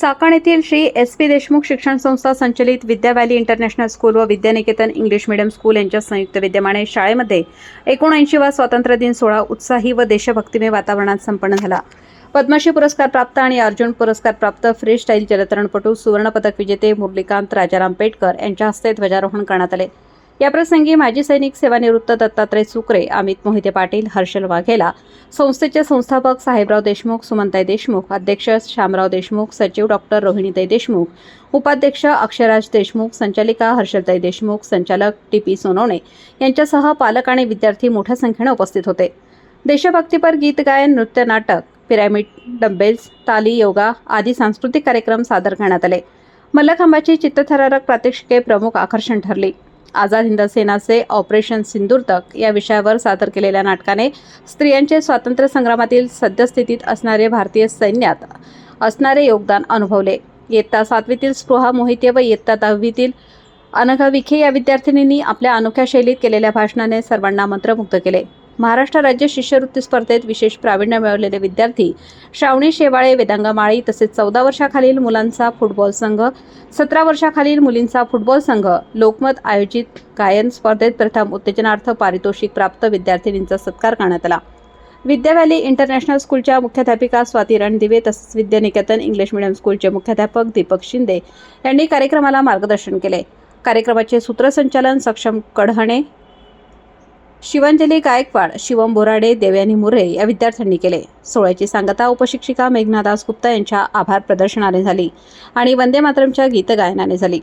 चाकण येथील Shri S P Deshmukh शिक्षण संस्था संचलित विद्या व्हॅली इंटरनॅशनल स्कूल व विद्यानिकेतन इंग्लिश मीडियम स्कूल यांच्या संयुक्त विद्यमाने शाळेमध्ये एकोणऐंशीवा स्वातंत्र्य दिन सोहळा उत्साही व देशभक्तिमय वातावरणात संपन्न झाला. पद्मश्री पुरस्कार प्राप्त आणि अर्जुन पुरस्कार प्राप्त फ्री स्टाईल जलतरणपटू सुवर्णपदक विजेते मुरलीकांत राजाराम पेटकर यांच्या हस्ते ध्वजारोहण करण्यात आले. याप्रसंगी माजी सैनिक सेवानिवृत्त दत्तात्रय सुकरे अमित मोहिते पाटील हर्षल वाघेला संस्थेचे संस्थापक साहेबराव देशमुख सुमनताई देशमुख अध्यक्ष श्यामराव देशमुख सचिव डॉक्टर रोहिणीताई देशमुख उपाध्यक्ष अक्षराज देशमुख संचालिका हर्षलताई देशमुख संचालक टी पी सोनवणे यांच्यासह पालक आणि विद्यार्थी मोठ्या संख्येने उपस्थित होते. देशभक्तीपर गीत गायन नृत्य नाटक पिरॅमिड डंबेल्स ताली योगा आदी सांस्कृतिक कार्यक्रम सादर करण्यात आले. मल्लखांबाची चित्तथरारक प्रात्यक्षिके प्रमुख आकर्षण ठरली. आझाद हिंद सेनाचे ऑपरेशन सिंदूर तक या विषयावर सादर केलेल्या नाटकाने स्त्रियांचे स्वातंत्र्य संग्रामातील सद्यस्थितीत असणारे भारतीय सैन्यात असणारे योगदान अनुभवले. इयत्ता सातवीतील स्पृहा मोहिते व इयत्ता दहावीतील अनघा विखे या विद्यार्थिनींनी आपल्या अनोख्या शैलीत केलेल्या भाषणाने सर्वांना मंत्रमुग्ध केले. महाराष्ट्र राज्य शिष्यवृत्ती स्पर्धेत विशेष प्रावीण्य मिळवलेले विद्यार्थी श्रावणी शेवाळे वेदांगा माळी तसेच चौदा वर्षाखालील मुलांचा फुटबॉल संघ सतरा वर्षाखालील मुलींचा फुटबॉल संघ लोकमत आयोजित गायन स्पर्धेत प्रथम उत्तेजनार्थ पारितोषिक प्राप्त विद्यार्थिनींचा सत्कार करण्यात आला. विद्या व्हॅली इंटरनॅशनल स्कूलच्या मुख्याध्यापिका स्वाती रणदिवे तसेच विद्यानिकेतन इंग्लिश मीडियम स्कूलचे मुख्याध्यापक दीपक शिंदे यांनी कार्यक्रमाला मार्गदर्शन केले. कार्यक्रमाचे सूत्रसंचालन सक्षम कढहणे शिवांजली गायकवाड शिवम बोराडे देवयानी मुरे या विद्यार्थ्यांनी केले. सोहळ्याची सांगता उपशिक्षिका मेघनादास गुप्ता यांच्या आभार प्रदर्शनाने झाली आणि वंदे मातरमच्या गीतगायनाने झाली.